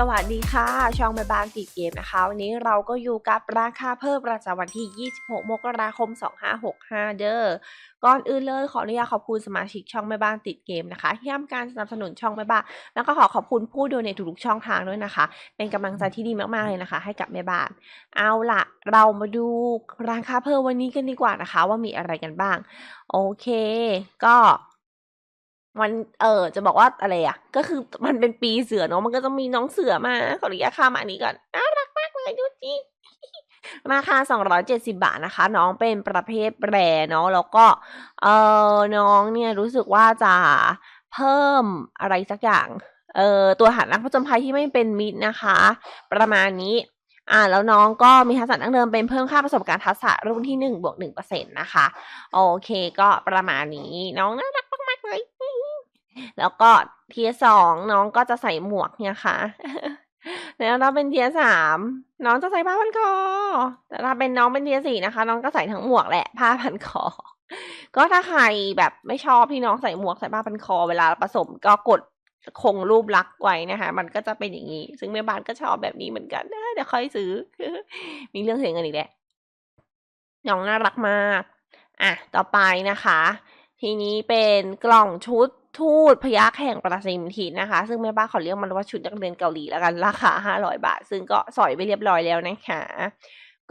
สวัสดีค่ะ ช่องแม่บ้านติดเกมนะคะ วันนี้เราก็อยู่กับราคาเพิ่มประจำวันที่ 26 มกราคม 2565 เด้อก่อนอื่นเลยขออนุญาตขอบคุณสมาชิกช่องแม่บ้านติดเกมนะคะที่ให้การสนับสนุนช่องแม่บ้านแล้วก็ขอขอบคุณผู้ดูในทุกๆช่องทางด้วยนะคะ เป็นกำลังใจที่ดีมากๆเลยนะคะ ให้กับแม่บ้าน เอาล่ะ เรามาดูราคาเพิ่มวันนี้กันดีกว่านะคะ ว่ามีอะไรกันบ้าง โอเค ก็ มันเออจะบอกว่าอะไรอะ ก็คือมันเป็นปีเสือเนาะมันก็จะมีน้องเสือมาขออนุญาตข้ามอันนี้ก่อนน่ารักมากเลยดูจิราคา 270 บาทนะคะ น้องเป็นประเภทแบรเนาะแล้วก็เออน้องเนี่ยรู้สึกว่าจะเพิ่มอะไรสักอย่างเออตัวหานักผจญภัยที่ไม่เป็นมิตรนะคะ ประมาณนี้อ่าแล้วน้องก็มีทักษะดั้งเดิมเป็นเพิ่มค่าประสบการณ์ทักษะรุ่นที่1บวก1%นะคะ โอเคก็ประมาณนี้น้องน่ารัก แล้วก็เทียสองน้องก็จะใส่หมวกเนี่ยค่ะ แล้วถ้าเป็นเทียสามน้องจะใส่ผ้าพันคอ แต่ถ้าเป็นน้องเป็นเทียสี่นะคะ น้องก็ใส่ทั้งหมวกแหละผ้าพันคอ ก็ถ้าใครแบบไม่ชอบที่น้องใส่หมวกใส่ผ้าพันคอ เวลาผสมก็กดคงรูปลักษ์ไว้นะคะ มันก็จะเป็นอย่างนี้ ซึ่งแม่บ้านก็ชอบแบบนี้เหมือนกันนะเดี๋ยวค่อยซื้อ มีเรื่องเสียงกันอีกแหละน้องน่ารักมาก อะ ต่อไปนะคะ ทีนี้เป็นกล่องชุด ทูตพยัคฆ์แห่งประสิมทินนะคะ ซึ่งแม่บ้านขอเรียกมันว่าชุดนักเรียนเกาหลีแล้วกันราคา 500 บาท ซึ่งก็สอยไปเรียบร้อยแล้วนะคะ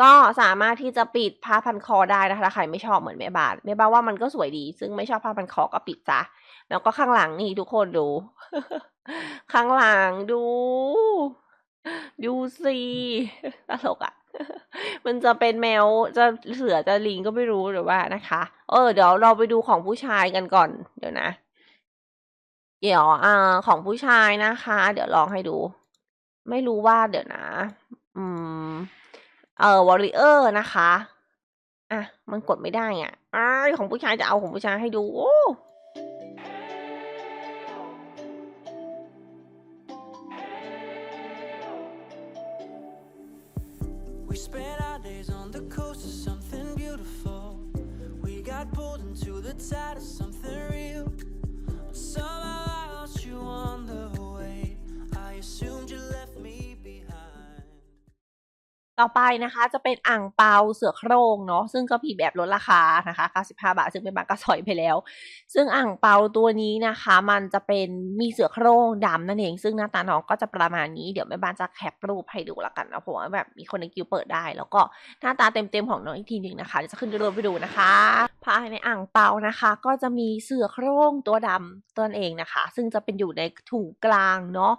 ก็สามารถที่จะปิดผ้าพันคอได้นะคะถ้าใครไม่ชอบเหมือนแม่บ้านแม่บ้านว่ามันก็สวยดี ซึ่งไม่ชอบผ้าพันคอก็ปิดจ้ะแล้วก็ข้างหลังนี่ทุกคนดู ข้างหลังดู ดูสิตลกอะ่ะ มันจะเป็นแมวจะเสือจะลิงก็ไม่รู้หรือว่านะคะ เออเดี๋ยวเราไปดูของผู้ชายกันก่อนเดี๋ยวนะ เดี๋ยวอ่าของผู้ชายนะคะ เดี๋ยวลองให้ดู ไม่รู้ว่าเดี๋ยวนะ อืม เออวอริเออร์นะคะ อะ มันกดไม่ได้อะอของผู้ชายจะเอาของผู้ชายให้ดู โอ้ We got pulled into the tide of some ต่อไปนะคะจะเป็นอ่างเปาเสือโครงเนาะซึ่งก็ผีแบบลดราคานะคะ 95 บาท ซึ่งเป็นบางกระสอยไปแล้ว ซึ่งอ่างเปาตัวนี้นะคะ มันจะเป็นมีเสือโครงดำนั่นเอง ซึ่งหน้าตาน้องก็จะประมาณนี้เดี๋ยวแม่บ้านจะแคปรูปให้ดูละกันนะเพราะว่าแบบมีคนในกิวเปิดได้ แล้วก็หน้าตาเต็มๆของน้องอีกทีหนึ่งนะคะจะขึ้นรูปไปดูนะคะภายในอ่างเปานะคะ ก็จะมีเสือโครงตัวดำตัวเองนะคะ ซึ่งจะเป็นอยู่ในถุงกลางเนาะ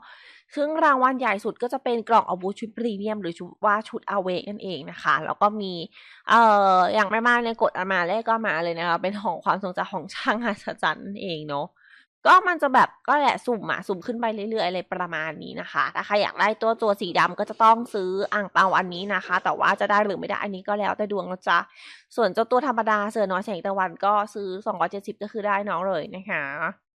ซึ่งรางวัลใหญ่สุดก็จะเป็นกล่องอาวุธชุดพรีเมียม หรือชุดว่าชุดอาเวกนั่นเองนะคะ แล้วก็มีเอ่ออย่างแม่บ้านในยกดอันมาแรกก็มาเลยนะคะ เป็นของความทรงจำของช่างหัศจรรย์นั่นเองเนาะก็มันจะแบบก็แหละสุ่มอะสุ่มขึ้นไปเรื่อยๆอะไรประมาณนี้นะคะถ้าใครอยากได้ตัวตัวสีดำก็จะต้องซื้ออ่างเปาอันนี้นะคะ แต่ว่าจะได้หรือไม่ได้อันนี้ก็แล้วแต่ดวงนะจ๊ะส่วนเจ้าตัวธรรมดาเสือน้อยแสงตะวันก็ซื้อ 270 ก็คือได้น้องเลยนะคะ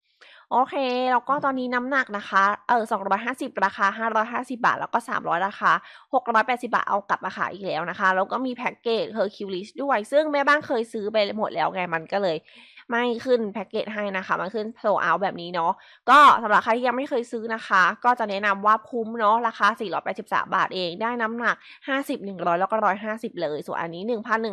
โอเค แล้วก็ตอนนี้น้ำหนักนะคะ เออสองร้อยห้าสิบราคาห้าร้อยห้าสิบาท แล้วก็สามร้อยราคาหกร้อยแปดสิบาท เอากลับมาขายอีกแล้วนะคะ แล้วก็มีแพ็กเกจเฮอร์คิวลิสด้วย ซึ่งแม่บ้านเคยซื้อไปหมดแล้วไง มันก็เลย ไม่ขึ้นแพ็กเกจให้นะคะ มันขึ้นโซเอาแบบนี้เนาะก็สำหรับใครที่ยังไม่เคยซื้อนะคะ ก็จะแนะนำว่าคุ้มเนาะราคา 483 บาทเองได้น้ำหนัก 50 100 แล้วก็ 150 เลย ส่วนอันนี้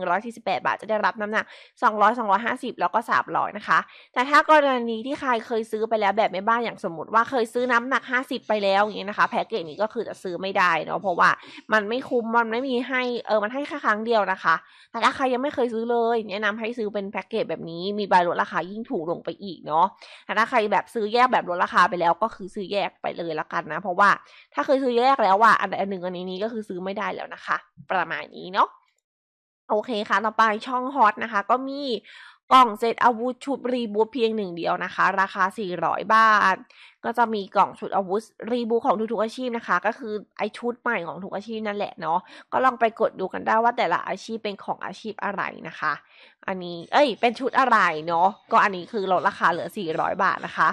1,148 บาทจะได้รับน้ำหนัก 200 250 แล้วก็ 300 นะคะ แต่ถ้ากรณีที่ใครเคยซื้อไปแล้วแบบไม่บ้านอย่างสมมติว่าเคยซื้อน้ำหนัก 50 ไปแล้วอย่างเงี้ยนะคะแพ็กเกจนี้ก็คือจะซื้อไม่ได้เนาะเพราะว่ามันไม่คุ้มมันไม่มีให้เออมันให้แค่ครั้งเดียวนะคะแต่ถ้าใครยังไม่เคยซื้อเลยแนะนำให้ซื้อเป็นแพ็กเกจแบบนี้มีใบลดราคายิ่งถูกลงไปอีกเนาะถ้าใครแบบซื้อแยกแบบลดราคาไปแล้วก็คือซื้อแยกไปเลยละกันนะ เพราะว่าถ้าเคยซื้อแยกแล้วว่าอันใดอันหนึ่งอันนี้นี้ก็คือซื้อไม่ได้แล้วนะคะ ประมาณนี้เนาะโอเคค่ะ ต่อไปช่องฮอตนะคะ ก็มี กล่องเซตอาวุธชุดรีบูทเพียงหนึ่งเดียวนะคะ ราคา 400 บาท ก็จะมีกล่องชุดอาวุธรีบูทของทุกๆอาชีพนะคะ ก็คือไอชุดใหม่ของทุกอาชีพนั่นแหละเนาะก็ลองไปกดดูกันได้ว่าแต่ละอาชีพเป็นของอาชีพอะไรนะคะ อันนี้เอ้ย เป็นชุดอะไรเนาะก็อันนี้คือลดราคาเหลือ 400 บาทนะคะ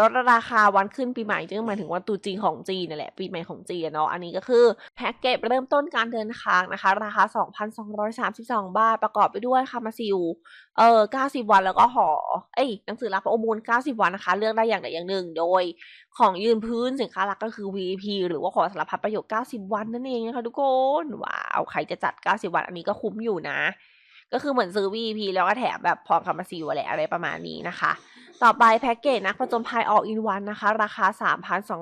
ลดราคาวันขึ้นปีใหม่จึงหมายถึงวันตุจีนของจีนนั่นแหละปีใหม่ของจีนเนาะอันนี้ก็คือแพ็กเกจเริ่มต้นการเดินทางนะคะ ราคา 2,232 บาทประกอบไปด้วยคามาซิลเออ90 วันแล้วก็หอ เอ้ยหนังสือรับพระโอมูล 90 วันนะคะ เลือกได้อย่างใดอย่างหนึ่ง โดยของยืนพื้นสินค้าหลักก็คือ VIP หรือว่าขอสารพัดประโยชน์ 90 วันนั่นเองนะคะทุกคน ว้าว ใครจะจัด 90 วันอันนี้ก็คุ้มอยู่นะ ก็คือเหมือนซื้อ VIP แล้วก็แถมแบบพร้อมกับมาซิลอะไรอะไรประมาณนี้นะคะ ต่อไปแพ็กเกจนักผจญภัย all in one นนะคะ ราคา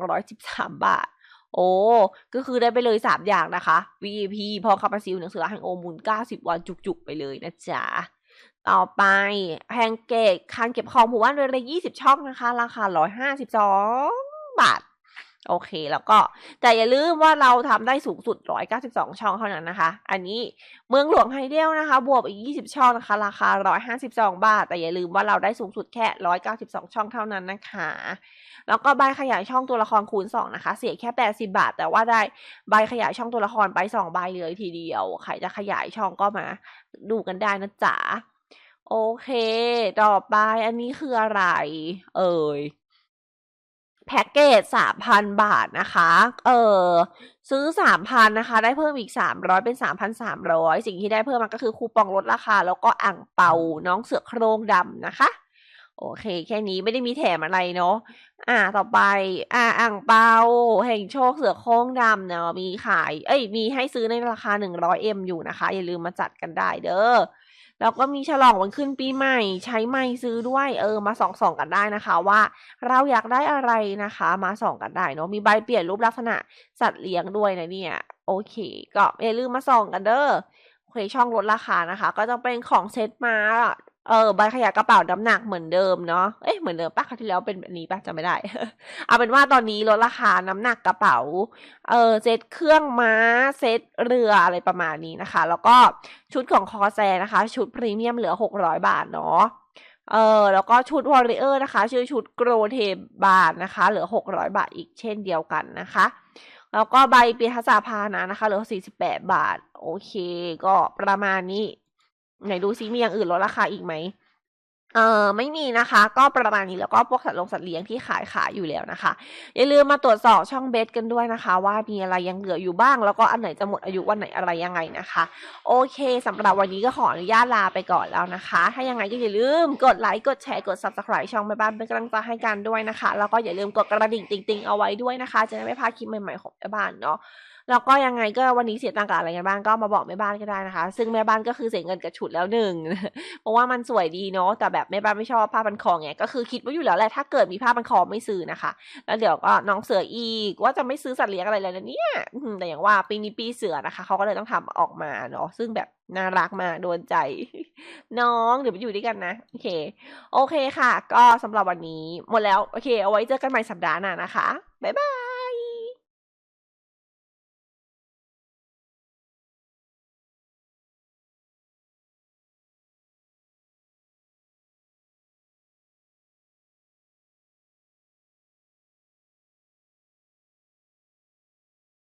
3,213 บาทโอ้ ก็คือได้ไปเลย 3 อย่างนะคะ VIP พอคาปาซิลหนังสือห่งโอมูล 90 วันจุกๆ ไปเลยนะจ๊ะ ต่อไปแพงเกจคันเก็บของหมู่บ้านเรือนละ20ช่องนะคะ ราคา152บสองบาท โอเคแล้วก็แต่อย่าลืมว่าเราทำได้สูงสุด192ช่องเท่านั้นนะคะ อันนี้เมืองหลวงไฮเดลนะคะ บวกอีก20ช่องนะคะ ราคา152บสองบาท แต่อย่าลืมว่าเราได้สูงสุดแค่192ช่องเท่านั้นนะคะ แล้วก็ใบขยายช่องตัวละครคูณ2นะคะ เสียแค่80บาท แต่ว่าได้ใบขยายช่องตัวละครไป2ใบเลยทีเดียวใครจะขยายช่องก็มาดูกันได้นะจ๊ะ โอเค ต่อไปอันนี้คืออะไร เอ่ยแพ็กเกจ3,000บาทนะคะ เออซื้อ3,000นนะคะ ได้เพิ่มอีก300เป็น3,300สิ่งที่ได้เพิ่มมาก็คือคูปองลดราคา แล้วก็อ่างเปาน้องเสือโครงดำนะคะ โอเค แค่นี้ไม่ได้มีแถมอะไรเนาะ อ่า ต่อไป อ่าอ่างเปาแห่งโชคเสือโคร่งดำเนาะมีขาย เอ้ย มีให้ซื้อในราคา 100M อยู่นะคะ อย่าลืมมาจัดกันได้เด้อ แล้วก็มีฉลองวันขึ้นปีใหม่ ใช้ไม่ซื้อด้วยเออมาส่องส่องกันได้นะคะ ว่า เราอยากได้อะไรนะคะ มาส่องกันได้เนาะมีใบเปลี่ยนรูปลักษณะสัตว์เลี้ยงด้วยนะเนี่ยโอเค ก็อย่าลืมมาส่องกันเด้อโอเคช่องลดราคานะคะ ก็จะเป็นของเซตมา เออใบขยะกระเป๋าน้ำหนักเหมือนเดิมเนาะ เอ๊ะเหมือนเดิมปะคราวที่แล้วเป็นแบบนี้ปะจำไม่ได้ เอาเป็นว่าตอนนี้ลดราคาน้ำหนักกระเป๋า เออเซตเครื่องม้า เซตเรืออะไรประมาณนี้นะคะ แล้วก็ชุดของคอแซนะคะ ชุดพรีเมียมเหลือ 600 บาทเนาะเออแล้วก็ชุดวอริเออร์นะคะ ชื่อชุดโกรเทบาทนะคะ เหลือ 600 บาทอีกเช่นเดียวกันนะคะ แล้วก็ใบเปียทัศาพานะนะคะ เหลือ 48 บาท โอเค ก็ประมาณนี้ ไหนดูซิมีอย่างอื่นลดราคาอีกไหม เออไม่มีนะคะ ก็ประมาณนี้แล้วก็พวกสัตว์ลงสัตว์เลี้ยงที่ขายขายอยู่แล้วนะคะ อย่าลืมมาตรวจสอบช่องเบสกันด้วยนะคะ ว่ามีอะไรยังเหลืออยู่บ้าง แล้วก็อันไหนจะหมดอายุวันไหนอะไรยังไงนะคะ โอเคสำหรับวันนี้ก็ขออนุญาตลาไปก่อนแล้วนะคะ ถ้ายังไงก็อย่าลืมกดไลค์กดแชร์กด subscribe ช่องแม่บ้านเป็นกำลังใจให้กันด้วยนะคะ แล้วก็อย่าลืมกดกระดิ่งติ๊งๆเอาไว้ด้วยนะคะ จะได้ไม่พลาดคลิปใหม่ๆของแม่บ้านเนาะแล้วก็ยังไงก็วันนี้เสียตังค์กับอะไรกันบ้างก็มาบอกแม่บ้านก็ได้นะคะ ซึ่งแม่บ้านก็คือเสียเงินกับชุดแล้วหนึ่งเพราะว่ามันสวยดีเนาะแต่แบบแม่บ้านไม่ชอบผ้าพันคอไงก็คือคิดไว้อยู่แล้วแหละถ้าเกิดมีผ้าพันคอไม่ซื้อนะคะ แล้วเดี๋ยวก็น้องเสืออีกว่าจะไม่ซื้อสัตว์เลี้ยงอะไรเลยนะเนี่ยแต่อย่างว่าปีนี้ปีเสือนะคะเขาก็เลยต้องทำออกมาเนาะซึ่งแบบน่ารักมากโดนใจ น้องเดี๋ยวไปอยู่ด้วยกันนะโอเค โอเคค่ะ ก็สำหรับวันนี้หมดแล้วโอเค เอาไว้เจอกันใหม่สัปดาห์หน้านะคะบ๊ายบาย